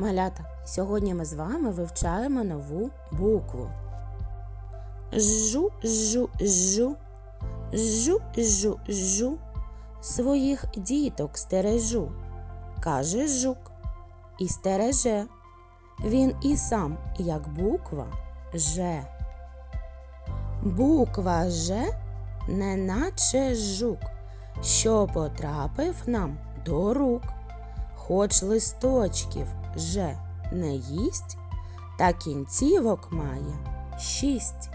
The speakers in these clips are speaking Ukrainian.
Малята, сьогодні ми з вами вивчаємо нову букву. Жу, жу, жу, жу, жу, жу, своїх діток стережу, каже жук, і стереже. Він і сам, як буква Ж. Буква Ж, неначе жук, що потрапив нам до рук. Хоч листочків Ж не їсть, та кінцівок має шість.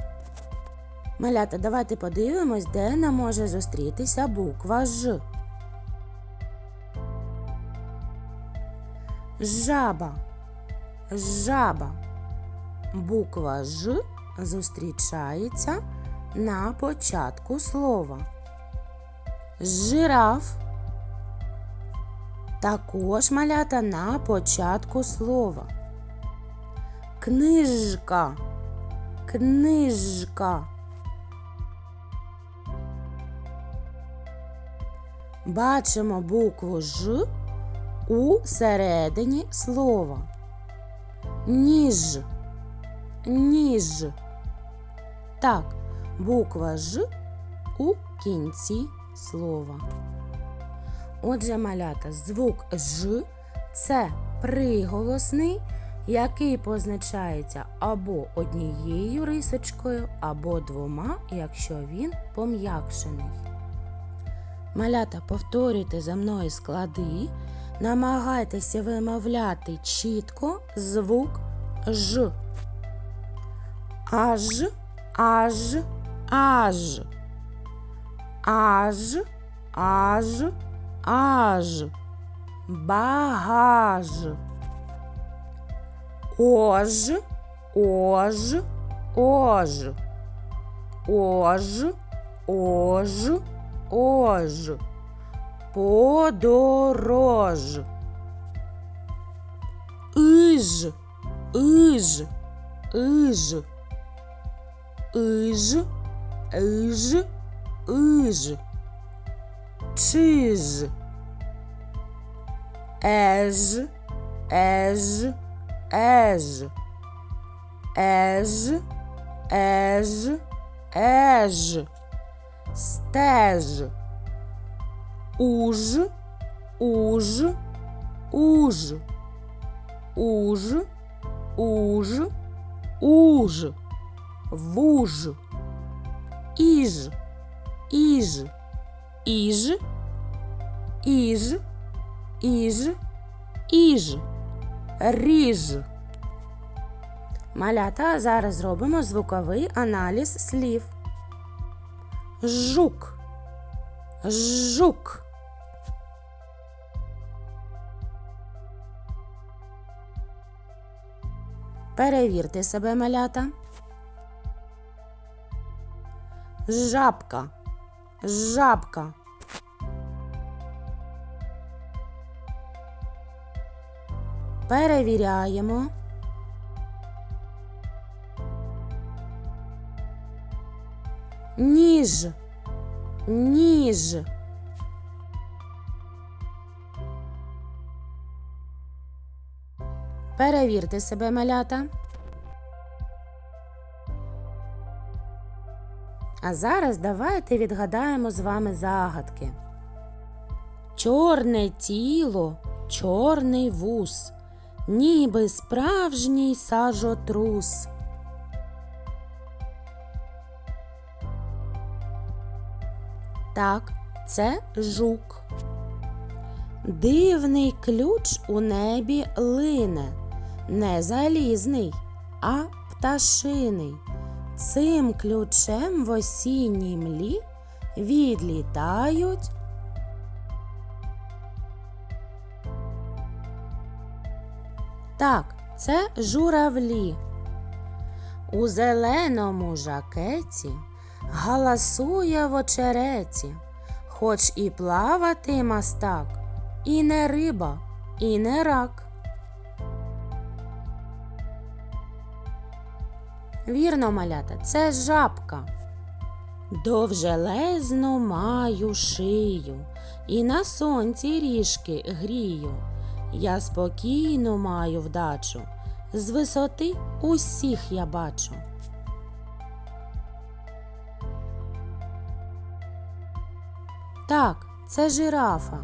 Малята, давайте подивимось, де нам може зустрітися буква Ж. Жаба. Жаба. Буква Ж зустрічається на початку слова. Жираф. Також малята на початку слова. Книжка. Книжка. Бачимо букву Ж у середині слова. Ніж. Ніж. Так, буква Ж у кінці слова. Отже, малята, звук Ж це приголосний, який позначається або однією рисочкою, або двома, якщо він пом'якшений. Малята, повторюйте за мною склади, намагайтеся вимовляти чітко звук Ж. Аж, аж, аж. Аж, аж, аж. Багаж. Ож, ож, ож. Ож, ож, ож. Подорож. Иж, иж, иж. Иж, иж, иж. cheese, as as as as as as stage os os os os os os vos is. Is. Іж, іж, іж, іж, ріж. Малята, зараз зробимо звуковий аналіз слів. Жук, жук. Перевірте себе, малята. Жабка, жабка. Перевіряємо. Ніж, ніж. Перевірте себе, малята. А зараз давайте відгадаємо з вами загадки. Чорне тіло, чорний вус, ніби справжній сажотрус. Так, це жук. Дивний ключ у небі лине, не залізний, а пташиний. Цим ключем в осінній млі відлітають. Так, це журавлі. У зеленому жакеті галасує в очереті, хоч і плавати мастак, і не риба, і не рак. Вірно, малята, це жабка. Довжелезну маю шию, і на сонці ріжки грію. Я спокійно маю вдачу. З висоти усіх я бачу. Так, це жирафа.